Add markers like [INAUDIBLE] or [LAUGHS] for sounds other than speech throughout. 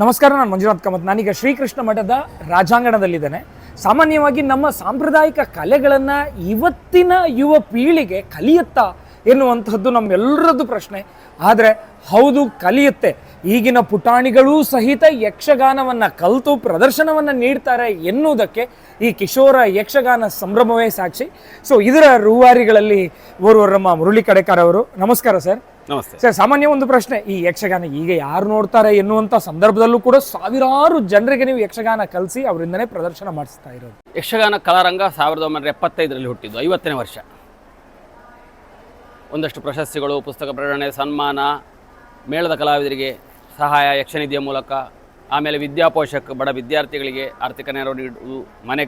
ನಮಸ್ಕಾರ, ನಾನು ಮಂಜುನಾಥ್ ಕಾಮತ್. ನಾನೀಗ ಶ್ರೀಕೃಷ್ಣ ಮಠದ ರಾಜಾಂಗಣದಲ್ಲಿದ್ದೇನೆ. ಸಾಮಾನ್ಯವಾಗಿ ನಮ್ಮ ಸಾಂಪ್ರದಾಯಿಕ ಕಲೆಗಳನ್ನು ಇವತ್ತಿನ ಯುವ ಪೀಳಿಗೆ ಕಲಿಯುತ್ತಾ ಎನ್ನುವಂಥದ್ದು ನಮ್ಮೆಲ್ಲರದ್ದು ಪ್ರಶ್ನೆ. ಆದರೆ ಹೌದು, ಕಲಿಯುತ್ತೆ. ಈಗಿನ ಪುಟಾಣಿಗಳೂ ಸಹಿತ ಯಕ್ಷಗಾನವನ್ನು ಕಲಿತು ಪ್ರದರ್ಶನವನ್ನು ನೀಡ್ತಾರೆ ಎನ್ನುವುದಕ್ಕೆ ಈ ಕಿಶೋರ ಯಕ್ಷಗಾನ ಸಂಭ್ರಮವೇ ಸಾಕ್ಷಿ. ಸೊ ಇದರ ರೂವಾರಿಗಳಲ್ಲಿ ಓರ್ವರು ನಮ್ಮ ಮುರಳಿ ಕಡೆಕಾರ ಅವರು. ನಮಸ್ಕಾರ, ಸರ್. ಸರ್ ಸಾಮಾನ್ಯ ಒಂದು ಪ್ರಶ್ನೆ. ಈ ಯಕ್ಷಗಾನ ಈಗ ಯಾರು ನೋಡ್ತಾರೆ ಎನ್ನುವಂಥ ಸಂದರ್ಭದಲ್ಲೂ ಕೂಡ ಸಾವಿರಾರು ಜನರಿಗೆ ನೀವು ಯಕ್ಷಗಾನ ಕಲಿಸಿ ಅವರಿಂದನೇ ಪ್ರದರ್ಶನ ಮಾಡಿಸ್ತಾ ಇರೋದು. ಯಕ್ಷಗಾನ ಕಲಾರಂಗ ಸಾವಿರದ ಒಂಬೈನೂರ ಎಪ್ಪತ್ತೈದರಲ್ಲಿ ಹುಟ್ಟಿದ್ದು ಐವತ್ತನೇ ವರ್ಷ. ಒಂದಷ್ಟು ಪ್ರಶಸ್ತಿಗಳು ಪುಸ್ತಕ ಪ್ರೇರಣೆ ಸನ್ಮಾನ ಮೇಳದ ಕಲಾವಿದರಿಗೆ ಸಹಾಯ ಯಕ್ಷನಿಧಿಯ ಮೂಲಕ ಆಮೇಲೆ ವಿದ್ಯಾಪೋಷಕ ಬಡ ವಿದ್ಯಾರ್ಥಿಗಳಿಗೆ ಆರ್ಥಿಕ ನೆರವು ನೀಡುವುದು ಮನೆ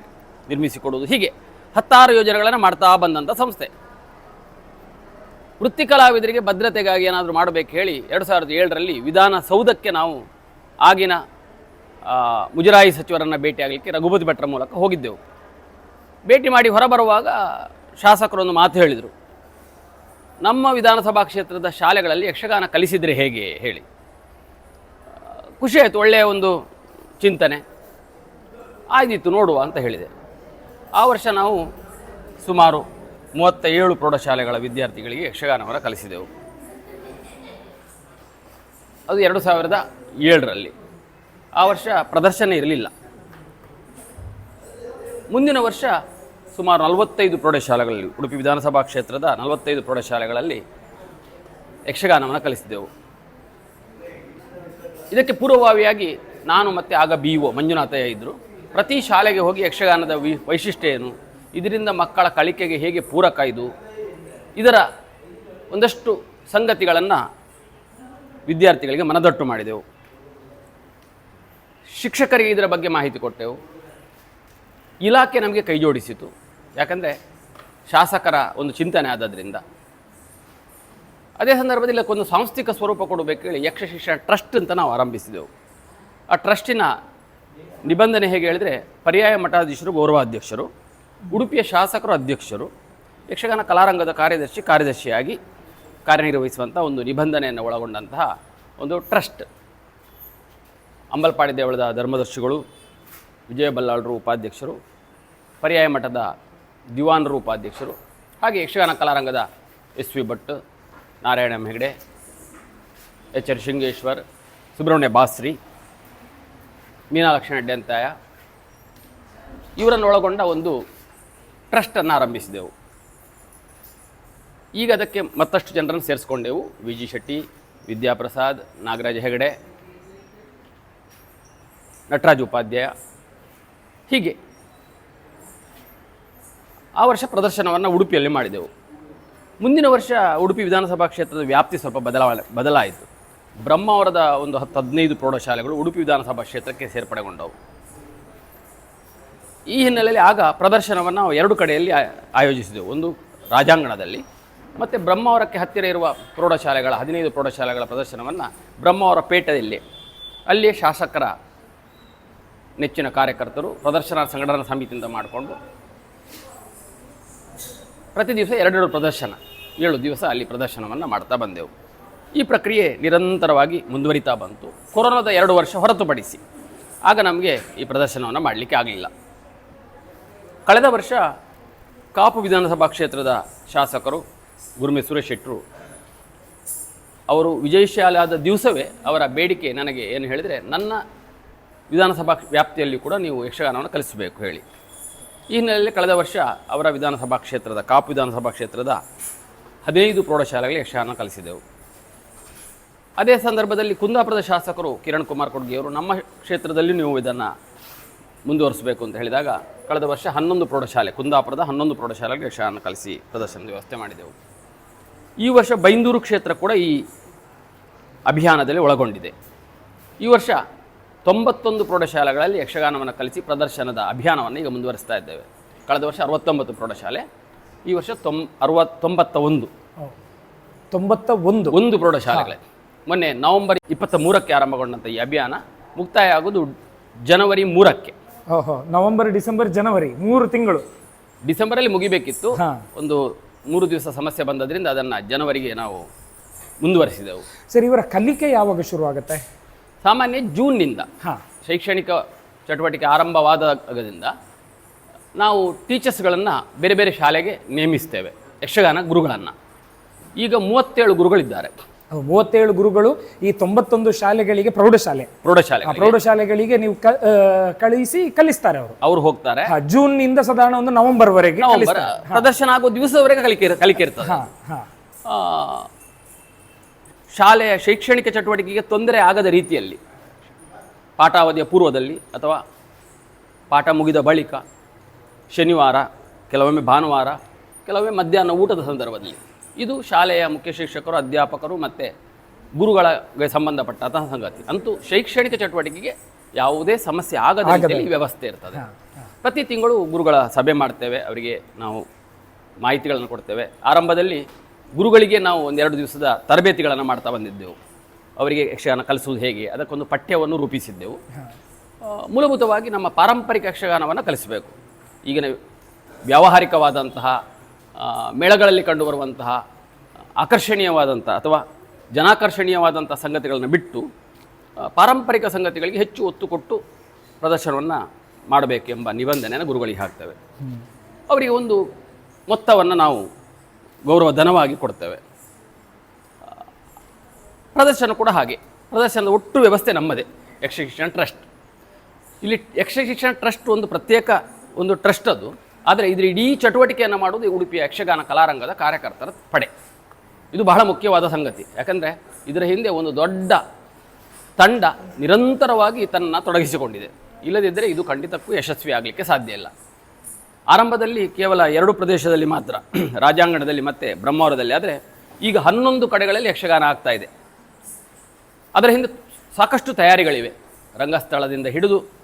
ನಿರ್ಮಿಸಿಕೊಡುವುದು ಹೀಗೆ ಹತ್ತಾರು ಯೋಜನೆಗಳನ್ನು ಮಾಡ್ತಾ ಬಂದಂಥ ಸಂಸ್ಥೆ. ವೃತ್ತಿ ಕಲಾವಿದರಿಗೆ ಭದ್ರತೆಗಾಗಿ ಏನಾದರೂ ಮಾಡಬೇಕು ಹೇಳಿ ಎರಡು ಸಾವಿರದ ಏಳರಲ್ಲಿ ವಿಧಾನಸೌಧಕ್ಕೆ ನಾವು ಆಗಿನ ಮುಜರಾಯಿ ಸಚಿವರನ್ನು ಭೇಟಿಯಾಗಲಿಕ್ಕೆ ರಘುಪತಿ ಭಟ್ರ ಮೂಲಕ ಹೋಗಿದ್ದೆವು. ಭೇಟಿ ಮಾಡಿ ಹೊರಬರುವಾಗ ಶಾಸಕರೊಂದು ಮಾತು ಹೇಳಿದರು. ನಮ್ಮ ವಿಧಾನಸಭಾ ಕ್ಷೇತ್ರದ ಶಾಲೆಗಳಲ್ಲಿ ಯಕ್ಷಗಾನ ಕಲಿಸಿದರೆ ಹೇಗೆ ಹೇಳಿ. ಖುಷಿ ಆಯಿತು, ಒಳ್ಳೆಯ ಒಂದು ಚಿಂತನೆ. ಆಯ್ದಿತ್ತು ನೋಡುವ ಅಂತ ಹೇಳಿದೆ. ಆ ವರ್ಷ ನಾವು ಸುಮಾರು ಮೂವತ್ತ ಏಳು ಪ್ರೌಢಶಾಲೆಗಳ ವಿದ್ಯಾರ್ಥಿಗಳಿಗೆ ಯಕ್ಷಗಾನವನ್ನು ಕಲಿಸಿದೆವು. ಅದು ಎರಡು ಸಾವಿರದ ಏಳರಲ್ಲಿ. ಆ ವರ್ಷ ಪ್ರದರ್ಶನ ಇರಲಿಲ್ಲ. ಮುಂದಿನ ವರ್ಷ ಸುಮಾರು ನಲವತ್ತೈದು ಪ್ರೌಢಶಾಲೆಗಳಲ್ಲಿ, ಉಡುಪಿ ವಿಧಾನಸಭಾ ಕ್ಷೇತ್ರದ ನಲವತ್ತೈದು ಪ್ರೌಢಶಾಲೆಗಳಲ್ಲಿ ಯಕ್ಷಗಾನವನ್ನು ಕಲಿಸಿದೆವು. ಇದಕ್ಕೆ ಪೂರ್ವಭಾವಿಯಾಗಿ ನಾನು ಮತ್ತು ಆಗ ಬಿ ಒ ಮಂಜುನಾಥಯ್ಯ ಇದ್ದರು ಪ್ರತಿ ಶಾಲೆಗೆ ಹೋಗಿ ಯಕ್ಷಗಾನದ ವಿ ವೈಶಿಷ್ಟ್ಯ ಏನು? ಇದರಿಂದ ಮಕ್ಕಳ ಕಲಿಕೆಗೆ ಹೇಗೆ ಪೂರಕ ಇದು? ಇದರ ಒಂದಷ್ಟು ಸಂಗತಿಗಳನ್ನು ವಿದ್ಯಾರ್ಥಿಗಳಿಗೆ ಮನದಟ್ಟು ಮಾಡಿದೆವು. ಶಿಕ್ಷಕರಿಗೆ ಇದರ ಬಗ್ಗೆ ಮಾಹಿತಿ ಕೊಟ್ಟೆವು. ಇಲಾಖೆ ನಮಗೆ ಕೈ ಜೋಡಿಸಿತು. ಯಾಕಂದರೆ ಶಾಸಕರ ಒಂದು ಚಿಂತನೆ ಆದದ್ರಿಂದ. ಅದೇ ಸಂದರ್ಭದಲ್ಲಿ ಒಂದು ಸಾಂಸ್ಥಿಕ ಸ್ವರೂಪ ಕೊಡಬೇಕು ಹೇಳಿ ಯಕ್ಷ ಶಿಕ್ಷಣ ಟ್ರಸ್ಟ್ ಅಂತ ನಾವು ಆರಂಭಿಸಿದೆವು. ಆ ಟ್ರಸ್ಟಿನ ನಿಬಂಧನೆ ಹೇಗೆ ಹೇಳಿದರೆ ಪರ್ಯಾಯ ಮಠಾಧೀಶರು, ಗೌರವಾಧ್ಯಕ್ಷರು ಉಡುಪಿಯ ಶಾಸಕರು, ಅಧ್ಯಕ್ಷರು, ಯಕ್ಷಗಾನ ಕಲಾರಂಗದ ಕಾರ್ಯದರ್ಶಿ, ಕಾರ್ಯದರ್ಶಿಯಾಗಿ ಕಾರ್ಯನಿರ್ವಹಿಸುವಂಥ ಒಂದು ನಿಬಂಧನೆಯನ್ನು ಒಳಗೊಂಡಂತಹ ಒಂದು ಟ್ರಸ್ಟ್. ಅಂಬಲ್ಪಾಡಿ ದೇವಳದ ಧರ್ಮದರ್ಶಿಗಳು, ವಿಜಯ ಬಲ್ಲಾಳರು ಉಪಾಧ್ಯಕ್ಷರು, ಪರ್ಯಾಯ ಮಠದ ದಿವಾನರು ಉಪಾಧ್ಯಕ್ಷರು, ಹಾಗೆ Yakshagana ಕಲಾರಂಗದ S V Bhat, Narayana Hegde, H R Shringeshwar, Subrahmanya Basri Meenalakshmana Addantaya ಇವರನ್ನು ಒಳಗೊಂಡ ಒಂದು ಟ್ರಸ್ಟನ್ನು ಆರಂಭಿಸಿದೆವು. ಈಗ ಅದಕ್ಕೆ ಮತ್ತಷ್ಟು ಜನರನ್ನು ಸೇರಿಸ್ಕೊಂಡೆವು. V G Shetty, Vidyaprasad, Nagaraja Hegde, Nataraj Upadhyaya. ಹೀಗೆ ಆ ವರ್ಷ ಪ್ರದರ್ಶನವನ್ನು ಉಡುಪಿಯಲ್ಲಿ ಮಾಡಿದೆವು. ಮುಂದಿನ ವರ್ಷ ಉಡುಪಿ ವಿಧಾನಸಭಾ ಕ್ಷೇತ್ರದ ವ್ಯಾಪ್ತಿ ಸ್ವಲ್ಪ ಬದಲಾವಣೆ ಬದಲಾಯಿತು. ಬ್ರಹ್ಮಾವರದ ಒಂದು ಹತ್ತು ಹದಿನೈದು ಪ್ರೌಢಶಾಲೆಗಳು ಉಡುಪಿ ವಿಧಾನಸಭಾ ಕ್ಷೇತ್ರಕ್ಕೆ ಸೇರ್ಪಡೆಗೊಂಡವು. ಈ ಹಿನ್ನೆಲೆಯಲ್ಲಿ ಆಗ ಪ್ರದರ್ಶನವನ್ನು ನಾವು ಎರಡು ಕಡೆಯಲ್ಲಿ ಆಯೋಜಿಸಿದೆವು. ಒಂದು ರಾಜಾಂಗಣದಲ್ಲಿ ಮತ್ತು ಬ್ರಹ್ಮಾವರಕ್ಕೆ ಹತ್ತಿರ ಇರುವ ಪ್ರೌಢಶಾಲೆಗಳ, ಹದಿನೈದು ಪ್ರೌಢಶಾಲೆಗಳ ಪ್ರದರ್ಶನವನ್ನು ಬ್ರಹ್ಮಾವರ ಪೇಟೆಯಲ್ಲಿ ಅಲ್ಲಿಯೇ ಶಾಸಕರ ನೆಚ್ಚಿನ ಕಾರ್ಯಕರ್ತರು, ಪ್ರದರ್ಶನ ಸಂಘಟನಾ ಸಮಿತಿಯಿಂದ ಮಾಡಿಕೊಂಡು ಪ್ರತಿ ದಿವಸ ಎರಡೆರಡು ಪ್ರದರ್ಶನ, ಏಳು ದಿವಸ ಅಲ್ಲಿ ಪ್ರದರ್ಶನವನ್ನು ಮಾಡ್ತಾ ಬಂದೆವು. ಈ ಪ್ರಕ್ರಿಯೆ ನಿರಂತರವಾಗಿ ಮುಂದುವರಿತಾ ಬಂತು. ಕೊರೋನಾದ ಎರಡು ವರ್ಷ ಹೊರತುಪಡಿಸಿ. ಆಗ ನಮಗೆ ಈ ಪ್ರದರ್ಶನವನ್ನು ಮಾಡಲಿಕ್ಕೆ ಆಗಲಿಲ್ಲ ಕಳೆದ ವರ್ಷ ಕಾಪು ವಿಧಾನಸಭಾ ಕ್ಷೇತ್ರದ ಶಾಸಕರು ಗುರುಮೆ ಸುರೇಶ್ ಶೆಟ್ಟರು ಅವರು ವಿಜಯಶಾಲಿಯಾದ ಆದ ದಿವಸವೇ ಅವರ ಬೇಡಿಕೆ ನನಗೆ ಏನು ಹೇಳಿದರೆ ನನ್ನ ವಿಧಾನಸಭಾ ವ್ಯಾಪ್ತಿಯಲ್ಲಿ ಕೂಡ ನೀವು ಯಕ್ಷಗಾನವನ್ನು ಕಲಿಸಬೇಕು ಹೇಳಿ. ಈ ಹಿನ್ನೆಲೆಯಲ್ಲಿ ಕಳೆದ ವರ್ಷ ಅವರ ವಿಧಾನಸಭಾ ಕ್ಷೇತ್ರದ, ಕಾಪು ವಿಧಾನಸಭಾ ಕ್ಷೇತ್ರದ ಹದಿನೈದು ಪ್ರೌಢಶಾಲೆಗಳಿಗೆ ಯಕ್ಷಗಾನ ಕಲಿಸಿದೆವು. ಅದೇ ಸಂದರ್ಭದಲ್ಲಿ ಕುಂದಾಪುರದ ಶಾಸಕರು ಕಿರಣ್ ಕುಮಾರ್ ಕೊಡ್ಗಿಯವರು ನಮ್ಮ ಕ್ಷೇತ್ರದಲ್ಲಿ ನೀವು ಇದನ್ನು ಮುಂದುವರಿಸಬೇಕು ಅಂತ ಹೇಳಿದಾಗ ಕಳೆದ ವರ್ಷ ಹನ್ನೊಂದು ಪ್ರೌಢಶಾಲೆ ಕುಂದಾಪುರದ ಹನ್ನೊಂದು ಪ್ರೌಢಶಾಲೆಗೆ ಯಕ್ಷಗಾನ ಕಲಿಸಿ ಪ್ರದರ್ಶನದ ವ್ಯವಸ್ಥೆ ಮಾಡಿದೆವು. ಈ ವರ್ಷ ಬೈಂದೂರು ಕ್ಷೇತ್ರ ಕೂಡ ಈ ಅಭಿಯಾನದಲ್ಲಿ ಒಳಗೊಂಡಿದೆ. ಈ ವರ್ಷ ತೊಂಬತ್ತೊಂದು ಪ್ರೌಢಶಾಲೆಗಳಲ್ಲಿ ಯಕ್ಷಗಾನವನ್ನು ಕಲಿಸಿ ಪ್ರದರ್ಶನದ ಅಭಿಯಾನವನ್ನು ಈಗ ಮುಂದುವರಿಸ್ತಾ ಇದ್ದೇವೆ. ಕಳೆದ ವರ್ಷ ಅರವತ್ತೊಂಬತ್ತು ಪ್ರೌಢಶಾಲೆ ಈ ವರ್ಷ ತೊಂ ಅರವತ್ತೊಂಬತ್ತ ಒಂದು ತೊಂಬತ್ತ ಒಂದು ಒಂದು ಪ್ರೌಢಶಾಲೆಗಳೇ. ಮೊನ್ನೆ ನವೆಂಬರ್ ಇಪ್ಪತ್ತ ಮೂರಕ್ಕೆ ಆರಂಭಗೊಂಡಂಥ ಈ ಅಭಿಯಾನ ಮುಕ್ತಾಯ ಆಗೋದು ಜನವರಿ ಮೂರಕ್ಕೆ. ಓಹೋ ನವೆಂಬರ್ ಡಿಸೆಂಬರ್ ಜನವರಿ ಮೂರು ತಿಂಗಳು. ಡಿಸೆಂಬರಲ್ಲಿ ಮುಗಿಬೇಕಿತ್ತು. ಹಾ. ಒಂದು ಮೂರು ದಿವಸ ಸಮಸ್ಯೆ ಬಂದದ್ರಿಂದ ಅದನ್ನು ಜನವರಿಗೆ ನಾವು ಮುಂದುವರಿಸಿದೆವು. ಸರ್ ಇವರ ಕಲಿಕೆ ಯಾವಾಗ ಶುರು ಆಗುತ್ತೆ ಸಾಮಾನ್ಯ ಜೂನ್ನಿಂದ ಹಾ. ಶೈಕ್ಷಣಿಕ ಚಟುವಟಿಕೆ ಆರಂಭವಾದಾಗದಿಂದ ನಾವು ಟೀಚರ್ಸ್ಗಳನ್ನು ಬೇರೆ ಬೇರೆ ಶಾಲೆಗೆ ನೇಮಿಸ್ತೇವೆ ಯಕ್ಷಗಾನ ಗುರುಗಳನ್ನು. ಈಗ ಮೂವತ್ತೇಳು ಗುರುಗಳಿದ್ದಾರೆ. ಮೂವತ್ತೇಳು ಗುರುಗಳು ಈ ತೊಂಬತ್ತೊಂದು ಶಾಲೆಗಳಿಗೆ ಪ್ರೌಢಶಾಲೆ. ಪ್ರೌಢಶಾಲೆ ಆ ಪ್ರೌಢಶಾಲೆಗಳಿಗೆ ನೀವು ಕಳಿಸಿ ಕಲಿಸ್ತಾರೆ ಅವರು. ಅವ್ರು ಹೋಗ್ತಾರೆ. ಜೂನ್ನಿಂದ ಸಾಧಾರಣ ಒಂದು ನವೆಂಬರ್ ವರೆಗೆ ಪ್ರದರ್ಶನ ಆಗೋ ದಿವಸದವರೆಗೆ ಕಲಿಕೆ ಕಲಿಕೆ ಇರ್ತದೆ. ಹಾ ಹಾ. ಆ, ಶಾಲೆಯ ಶೈಕ್ಷಣಿಕ ಚಟುವಟಿಕೆಗೆ ತೊಂದರೆ ಆಗದ ರೀತಿಯಲ್ಲಿ ಪಾಠಾವಧಿಯ ಪೂರ್ವದಲ್ಲಿ ಅಥವಾ ಪಾಠ ಮುಗಿದ ಬಳಿಕ ಶನಿವಾರ ಕೆಲವೊಮ್ಮೆ ಭಾನುವಾರ ಕೆಲವೊಮ್ಮೆ ಮಧ್ಯಾಹ್ನ ಊಟದ ಸಂದರ್ಭದಲ್ಲಿ. ಇದು ಶಾಲೆಯ ಮುಖ್ಯ ಶಿಕ್ಷಕರು ಅಧ್ಯಾಪಕರು ಮತ್ತು ಗುರುಗಳಿಗೆ ಸಂಬಂಧಪಟ್ಟಂತಹ ಸಂಗತಿ. ಅಂತೂ ಶೈಕ್ಷಣಿಕ ಚಟುವಟಿಕೆಗೆ ಯಾವುದೇ ಸಮಸ್ಯೆ ಆಗದ ರೀತಿಯಲ್ಲಿ ವ್ಯವಸ್ಥೆ ಇರ್ತದೆ. ಪ್ರತಿ ತಿಂಗಳು ಗುರುಗಳ ಸಭೆ ಮಾಡ್ತೇವೆ ಅವರಿಗೆ ನಾವು ಮಾಹಿತಿಗಳನ್ನು ಕೊಡ್ತೇವೆ. ಆರಂಭದಲ್ಲಿ ಗುರುಗಳಿಗೆ ನಾವು ಒಂದೆರಡು ದಿವಸದ ತರಬೇತಿಗಳನ್ನು ಮಾಡ್ತಾ ಬಂದಿದ್ದೆವು. ಅವರಿಗೆ ಯಕ್ಷಗಾನ ಕಲಿಸುವುದು ಹೇಗೆ ಅದಕ್ಕೊಂದು ಪಠ್ಯವನ್ನು ರೂಪಿಸಿದ್ದೆವು. ಮೂಲಭೂತವಾಗಿ ನಮ್ಮ ಪಾರಂಪರಿಕ ಯಕ್ಷಗಾನವನ್ನು ಕಲಿಸಬೇಕು. ಈಗಿನ ವ್ಯಾವಹಾರಿಕವಾದಂತಹ ಮೇಳಗಳಲ್ಲಿ ಕಂಡುಬರುವಂತಹ ಆಕರ್ಷಣೀಯವಾದಂಥ ಅಥವಾ ಜನಾಕರ್ಷಣೀಯವಾದಂಥ ಸಂಗತಿಗಳನ್ನು ಬಿಟ್ಟು ಪಾರಂಪರಿಕ ಸಂಗತಿಗಳಿಗೆ ಹೆಚ್ಚು ಒತ್ತು ಕೊಟ್ಟು ಪ್ರದರ್ಶನವನ್ನು ಮಾಡಬೇಕೆಂಬ ನಿಬಂಧನೆಯನ್ನು ಗುರುಗಳಿಗೆ ಹಾಕ್ತೇವೆ. ಅವರಿಗೆ ಒಂದು ಮೊತ್ತವನ್ನು ನಾವು ಗೌರವ ಧನವಾಗಿ ಕೊಡ್ತೇವೆ. ಪ್ರದರ್ಶನ ಕೂಡ ಹಾಗೆ. ಪ್ರದರ್ಶನದ ಒಟ್ಟು ವ್ಯವಸ್ಥೆ ನಮ್ಮದೇ. ಯಕ್ಷ ಶಿಕ್ಷಣ ಟ್ರಸ್ಟ್. ಇಲ್ಲಿ ಯಕ್ಷ ಶಿಕ್ಷಣ ಟ್ರಸ್ಟ್ ಒಂದು ಪ್ರತ್ಯೇಕ ಒಂದು ಟ್ರಸ್ಟ್ ಅದು. ಆದರೆ ಇದರ ಇಡೀ ಚಟುವಟಿಕೆಯನ್ನು ಮಾಡುವುದು ಈ ಉಡುಪಿಯ ಯಕ್ಷಗಾನ ಕಲಾರಂಗದ ಕಾರ್ಯಕರ್ತರ ಪಡೆ. ಇದು ಬಹಳ ಮುಖ್ಯವಾದ ಸಂಗತಿ. ಯಾಕಂದರೆ ಇದರ ಹಿಂದೆ ಒಂದು ದೊಡ್ಡ ತಂಡ ನಿರಂತರವಾಗಿ ತನ್ನ ತೊಡಗಿಸಿಕೊಂಡಿದೆ. ಇಲ್ಲದಿದ್ದರೆ ಇದು ಖಂಡಿತಕ್ಕೂ ಯಶಸ್ವಿ ಆಗಲಿಕ್ಕೆ ಸಾಧ್ಯ ಇಲ್ಲ. ಆರಂಭದಲ್ಲಿ ಕೇವಲ ಎರಡು ಪ್ರದೇಶದಲ್ಲಿ ಮಾತ್ರ, [CLEARS THROAT] ರಾಜಾಂಗಣದಲ್ಲಿ ಮತ್ತು ಬ್ರಹ್ಮಾವರದಲ್ಲಿ. ಆದರೆ ಈಗ ಹನ್ನೊಂದು ಕಡೆಗಳಲ್ಲಿ ಯಕ್ಷಗಾನ ಆಗ್ತಾ ಇದೆ. ಅದರ ಹಿಂದೆ ಸಾಕಷ್ಟು ತಯಾರಿಗಳಿವೆ. ರಂಗಸ್ಥಳದಿಂದ ಹಿಡಿದು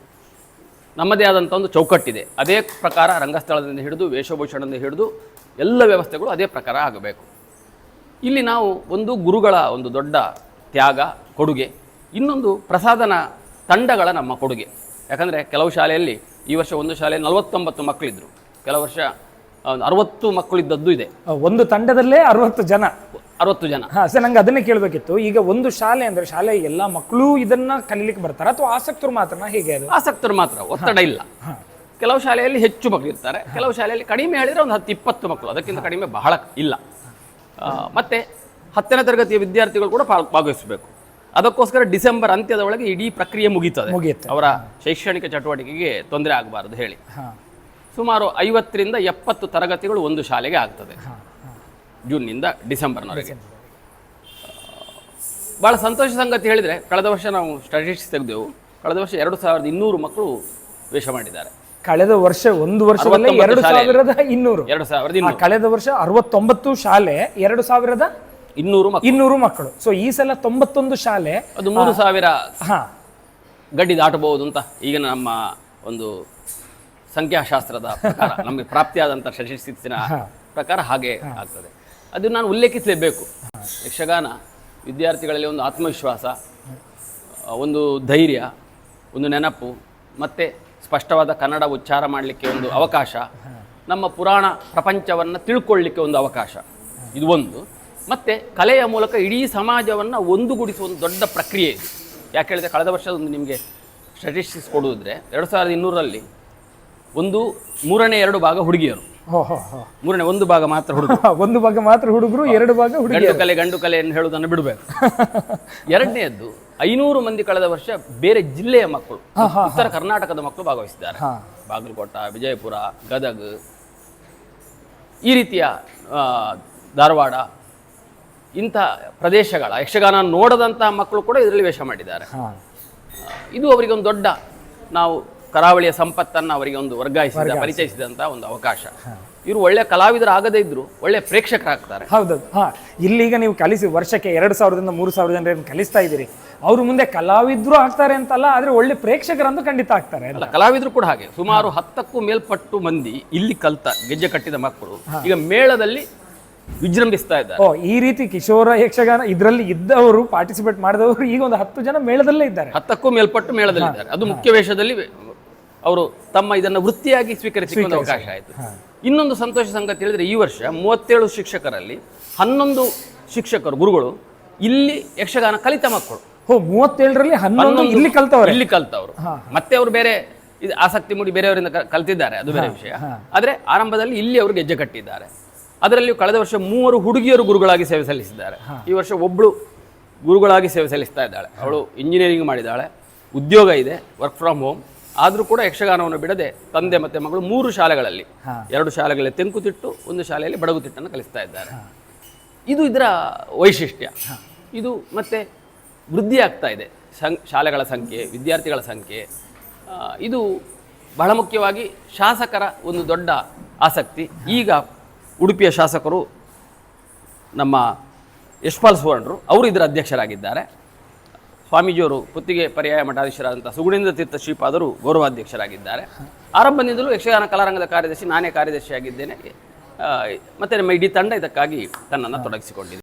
ನಮ್ಮದೇ ಆದಂಥ ಒಂದು ಚೌಕಟ್ಟಿದೆ. ಅದೇ ಪ್ರಕಾರ ರಂಗಸ್ಥಳದಿಂದ ಹಿಡಿದು, ವೇಷಭೂಷಣದಿಂದ ಹಿಡಿದು ಎಲ್ಲ ವ್ಯವಸ್ಥೆಗಳು ಅದೇ ಪ್ರಕಾರ ಆಗಬೇಕು. ಇಲ್ಲಿ ನಾವು ಒಂದು ಗುರುಗಳ ಒಂದು ದೊಡ್ಡ ತ್ಯಾಗ, ಕೊಡುಗೆ, ಇನ್ನೊಂದು ಪ್ರಸಾದನ ತಂಡಗಳ ನಮ್ಮ ಕೊಡುಗೆ. ಯಾಕಂದರೆ ಕೆಲವು ಶಾಲೆಯಲ್ಲಿ ಈ ವರ್ಷ ಒಂದು ಶಾಲೆ ನಲವತ್ತೊಂಬತ್ತು ಮಕ್ಕಳಿದ್ದರು ಕೆಲವು ವರ್ಷ ಒಂದು ಅರವತ್ತು ಮಕ್ಕಳಿದ್ದದ್ದು ಇದೆ. ಒಂದು ತಂಡದಲ್ಲೇ ಅರವತ್ತು ಜನ. ಅರವತ್ತು ಜನ. ಹಾ ಸರ್ ನಂಗೆ ಅದನ್ನೇ ಕೇಳಬೇಕಿತ್ತು. ಈಗ ಒಂದು ಶಾಲೆ ಅಂದ್ರೆ ಶಾಲೆ ಎಲ್ಲ ಮಕ್ಕಳು ಇದನ್ನ ಕಲೀಲಿಕ್ಕೆ ಬರ್ತಾರ? ಅಥವಾ ಆಸಕ್ತರು ಮಾತ್ರ ಹೇಗೆ ಅದು? ಆಸಕ್ತರು ಮಾತ್ರ ಒತ್ತಡ ಇಲ್ಲ. ಕೆಲವು ಶಾಲೆಯಲ್ಲಿ ಹೆಚ್ಚು ಮಕ್ಕಳು ಇರ್ತಾರೆ. ಕೆಲವು ಶಾಲೆಯಲ್ಲಿ ಕಡಿಮೆ ಹೇಳಿದ್ರೆ ಒಂದು ಹತ್ತು ಇಪ್ಪತ್ತು ಮಕ್ಕಳು ಅದಕ್ಕಿಂತ ಕಡಿಮೆ ಬಹಳ ಇಲ್ಲ. ಮತ್ತೆ ಹತ್ತನೇ ತರಗತಿಯ ವಿದ್ಯಾರ್ಥಿಗಳು ಕೂಡ ಭಾಗವಹಿಸಬೇಕು. ಅದಕ್ಕೋಸ್ಕರ ಡಿಸೆಂಬರ್ ಅಂತ್ಯದ ಒಳಗೆ ಇಡೀ ಪ್ರಕ್ರಿಯೆ ಮುಗೀತದೆ. ಅವರ ಶೈಕ್ಷಣಿಕ ಚಟುವಟಿಕೆಗೆ ತೊಂದರೆ ಆಗಬಾರದು ಹೇಳಿ. ಹಾ. ಸುಮಾರು ಐವತ್ತರಿಂದ ಎಪ್ಪತ್ತು ತರಗತಿಗಳು ಒಂದು ಶಾಲೆಗೆ ಆಗ್ತದೆ. ಜೂನ್ನಿಂದ ಡಿಸೆಂಬರ್ನವರೆಗೆ. ಭಾಳ ಸಂತೋಷ ಸಂಗತಿ ಹೇಳಿದರೆ ಕಳೆದ ವರ್ಷ ನಾವು ಸ್ಟಾಟಿಸ್ಟಿಕ್ಸ್ ತೆಗೆದೆವು. ಕಳೆದ ವರ್ಷ ಎರಡು ಸಾವಿರದ ಇನ್ನೂರು ಮಕ್ಕಳು ವೇಷ ಮಾಡಿದ್ದಾರೆ. ಕಳೆದ ವರ್ಷ ಒಂದು ವರ್ಷದಲ್ಲಿ ಅರವತ್ತೊಂಬತ್ತು ಎರಡು ಸಾವಿರದ ಇನ್ನೂರು. ಎರಡು ಸಾವಿರದ ಇನ್ನೂರು. ಕಳೆದ ವರ್ಷ ಅರವತ್ತೊಂಬತ್ತು ಶಾಲೆ ಎರಡು ಸಾವಿರದ ಇನ್ನೂರು ಮಕ್ಕಳು. ಇನ್ನೂರು ಮಕ್ಕಳು. ಸೊ ಈ ಸಲ ತೊಂಬತ್ತೊಂದು ಶಾಲೆ ಅದು ಮೂರು ಸಾವಿರ ಹಾ. ಗಡ್ಡಿ ದಾಟಬಹುದು ಅಂತ ಈಗ ನಮ್ಮ ಒಂದು ಸಂಖ್ಯಾಶಾಸ್ತ್ರದ ಪ್ರಕಾರ [LAUGHS] ನಮಗೆ ಪ್ರಾಪ್ತಿಯಾದಂಥ ಶಶಿಸ್ಥಿತಿನ ಪ್ರಕಾರ ಹಾಗೆ ಆಗ್ತದೆ. ಅದು ನಾನು ಉಲ್ಲೇಖಿಸಲೇಬೇಕು. ಯಕ್ಷಗಾನ ವಿದ್ಯಾರ್ಥಿಗಳಲ್ಲಿ ಒಂದು ಆತ್ಮವಿಶ್ವಾಸ ಒಂದು ಧೈರ್ಯ ಒಂದು ನೆನಪು ಮತ್ತು ಸ್ಪಷ್ಟವಾದ ಕನ್ನಡ ಉಚ್ಚಾರ ಮಾಡಲಿಕ್ಕೆ ಒಂದು ಅವಕಾಶ ನಮ್ಮ ಪುರಾಣ ಪ್ರಪಂಚವನ್ನು ತಿಳ್ಕೊಳ್ಳಿಕ್ಕೆ ಒಂದು ಅವಕಾಶ. ಇದು ಒಂದು. ಮತ್ತು ಕಲೆಯ ಮೂಲಕ ಇಡೀ ಸಮಾಜವನ್ನು ಒಂದುಗೂಡಿಸುವ ಒಂದು ದೊಡ್ಡ ಪ್ರಕ್ರಿಯೆ ಇದು. ಯಾಕೆ ಹೇಳಿದ್ರೆ ಕಳೆದ ವರ್ಷದ ಒಂದು ನಿಮಗೆ ಸ್ಟಾಟಿಸ್ಟಿಕ್ಸ್ ಕೊಡುವುದ್ರೆ ಎರಡು ಸಾವಿರದ ಇನ್ನೂರರಲ್ಲಿ ಒಂದು ಮೂರನೇ ಎರಡು ಭಾಗ ಹುಡುಗಿಯರು. ಮೂರನೇ ಒಂದು ಭಾಗ ಮಾತ್ರ [LAUGHS] ಹುಡುಗರು. ಒಂದು ಭಾಗ ಮಾತ್ರ ಹುಡುಗರು ಎರಡು ಭಾಗ ಹುಡುಗಿ ಕಲೆ ಗಂಡು ಕಲೆ ಎಂದು ಹೇಳುವುದನ್ನು ಬಿಡಬೇಕು. [LAUGHS] ಎರಡನೆಯದ್ದು ಐನೂರು ಮಂದಿ ಕಳೆದ ವರ್ಷ ಬೇರೆ ಜಿಲ್ಲೆಯ ಮಕ್ಕಳು ಉತ್ತರ ಕರ್ನಾಟಕದ ಮಕ್ಕಳು ಭಾಗವಹಿಸಿದ್ದಾರೆ. ಬಾಗಲಕೋಟ ವಿಜಯಪುರ ಗದಗ ಈ ರೀತಿಯ ಧಾರವಾಡ ಇಂಥ ಪ್ರದೇಶಗಳ ಯಕ್ಷಗಾನ ನೋಡದಂತಹ ಮಕ್ಕಳು ಕೂಡ ಇದರಲ್ಲಿ ವೇಷ ಮಾಡಿದ್ದಾರೆ. ಇದು ಅವರಿಗೆ ಒಂದು ದೊಡ್ಡ ನಾವು ಕರಾವಳಿಯ ಸಂಪತ್ತನ್ನು ಅವರಿಗೆ ಒಂದು ವರ್ಗಾಯಿಸಿದ ಪರಿಚಯಿಸಿದಂಥ ಒಂದು ಅವಕಾಶ. ಇವರು ಒಳ್ಳೆ ಕಲಾವಿದರಾಗದೇ ಇದ್ರು ಒಳ್ಳೆ ಪ್ರೇಕ್ಷಕರಾಗ್ತಾರೆ. ಹೌದೌದು ಹಾ. ಇಲ್ಲಿಗ ನೀವು ಕಲಿಸಿ ವರ್ಷಕ್ಕೆ ಎರಡು ಸಾವಿರದಿಂದ ಮೂರು ಸಾವಿರ ಜನರನ್ನು ಕಲಿಸ್ತಾ ಇದ್ದೀರಿ. ಅವರು ಮುಂದೆ ಕಲಾವಿದ್ರು ಆಗ್ತಾರೆ ಅಂತಲ್ಲ ಆದ್ರೆ ಒಳ್ಳೆ ಪ್ರೇಕ್ಷಕರಂದು ಖಂಡಿತ ಆಗ್ತಾರೆ ಅಲ್ಲ ಕಲಾವಿದರು ಕೂಡ ಹಾಗೆ. ಸುಮಾರು ಹತ್ತಕ್ಕೂ ಮೇಲ್ಪಟ್ಟು ಮಂದಿ ಇಲ್ಲಿ ಕಲ್ತ ಗೆಜ್ಜೆ ಕಟ್ಟಿದ ಮಕ್ಕಳು. ಈಗ ಮೇಳದಲ್ಲಿ ವಿಜೃಂಭಿಸ್ತಾ ಇದ್ದಾರೆ. ಓ ಈ ರೀತಿ ಕಿಶೋರ ಯಕ್ಷಗಾನ ಇದರಲ್ಲಿ ಇದ್ದವರು ಪಾರ್ಟಿಸಿಪೇಟ್ ಮಾಡಿದವರು ಈಗ ಒಂದು ಹತ್ತು ಜನ ಮೇಳದಲ್ಲೇ ಇದ್ದಾರೆ. ಹತ್ತಕ್ಕೂ ಮೇಲ್ಪಟ್ಟು ಮೇಳದಲ್ಲಿದ್ದಾರೆ. ಅದು ಮುಖ್ಯ ವೇಷದಲ್ಲಿ ಅವರು ತಮ್ಮ ಇದನ್ನು ವೃತ್ತಿಯಾಗಿ ಸ್ವೀಕರಿಸಿಕೊಂಡ ಅವಕಾಶ ಆಯಿತು. ಇನ್ನೊಂದು ಸಂತೋಷ ಸಂಗತಿ ಹೇಳಿದ್ರೆ ಈ ವರ್ಷ ಮೂವತ್ತೇಳು ಶಿಕ್ಷಕರಲ್ಲಿ ಹನ್ನೊಂದು ಶಿಕ್ಷಕರು ಗುರುಗಳು ಇಲ್ಲಿ ಯಕ್ಷಗಾನ ಕಲಿತ ಮಕ್ಕಳು. ಹೋ ಮೂವತ್ತೇಳರಲ್ಲಿ ಹನ್ನೊಂದು ಇಲ್ಲಿ ಕಲಿತವ್ರು? ಇಲ್ಲಿ ಕಲ್ತವ್ರು. ಮತ್ತೆ ಅವರು ಬೇರೆ ಇದು ಆಸಕ್ತಿ ಮೂಡಿ ಬೇರೆಯವರಿಂದ ಕಲ್ತಿದ್ದಾರೆ ಅದು ಬೇರೆ ವಿಷಯ. ಆದ್ರೆ ಆರಂಭದಲ್ಲಿ ಇಲ್ಲಿ ಅವರು ಗೆಜ್ಜೆ ಕಟ್ಟಿದ್ದಾರೆ. ಅದರಲ್ಲಿಯೂ ಕಳೆದ ವರ್ಷ ಮೂವರು ಹುಡುಗಿಯರು ಗುರುಗಳಾಗಿ ಸೇವೆ ಸಲ್ಲಿಸಿದ್ದಾರೆ. ಈ ವರ್ಷ ಒಬ್ಳು ಗುರುಗಳಾಗಿ ಸೇವೆ ಸಲ್ಲಿಸ್ತಾ ಇದ್ದಾಳೆ. ಅವಳು ಇಂಜಿನಿಯರಿಂಗ್ ಮಾಡಿದ್ದಾಳೆ. ಉದ್ಯೋಗ ಇದೆ ವರ್ಕ್ ಫ್ರಮ್ ಹೋಮ್ ಆದರೂ ಕೂಡ ಯಕ್ಷಗಾನವನ್ನು ಬಿಡದೆ ತಂದೆ ಮತ್ತೆ ಮಗಳು ಮೂರು ಶಾಲೆಗಳಲ್ಲಿ. ಎರಡು ಶಾಲೆಗಳಲ್ಲಿ ತೆಂಕುತಿಟ್ಟು ಒಂದು ಶಾಲೆಯಲ್ಲಿ ಬಡಗುತಿಟ್ಟನ್ನು ಕಲಿಸ್ತಾ ಇದ್ದಾರೆ. ಇದು ಇದರ ವೈಶಿಷ್ಟ್ಯ. ಇದು ಮತ್ತೆ ವೃದ್ಧಿ ಆಗ್ತಾ ಇದೆ. ಸಂ ಶಾಲೆಗಳ ಸಂಖ್ಯೆ ವಿದ್ಯಾರ್ಥಿಗಳ ಸಂಖ್ಯೆ. ಇದು ಬಹಳ ಮುಖ್ಯವಾಗಿ ಶಾಸಕರ ಒಂದು ದೊಡ್ಡ ಆಸಕ್ತಿ. ಈಗ ಉಡುಪಿಯ ಶಾಸಕರು ನಮ್ಮ ಯಶ್ಪಾಲ್ ಸುವರ್ಣರು ಅವರು ಇದರ ಅಧ್ಯಕ್ಷರಾಗಿದ್ದಾರೆ. ಸ್ವಾಮೀಜಿಯವರು ಪುತ್ತಿಗೆ ಪರ್ಯಾಯ ಮಠಾಧೀಶರಾದಂಥ ಸುಗುಣೇಂದ್ರ ತೀರ್ಥ ಶ್ರೀಪಾದರು ಗೌರವಾಧ್ಯಕ್ಷರಾಗಿದ್ದಾರೆ. ಆರಂಭದಿಂದಲೂ ಯಕ್ಷಗಾನ ಕಲಾರಂಗದ ಕಾರ್ಯದರ್ಶಿ, ನಾನೇ ಕಾರ್ಯದರ್ಶಿಯಾಗಿದ್ದೇನೆ. ಮತ್ತು ನಮ್ಮ ಇಡೀ ತಂಡ ಇದಕ್ಕಾಗಿ ತನ್ನನ್ನು ತೊಡಗಿಸಿಕೊಂಡಿದೆ.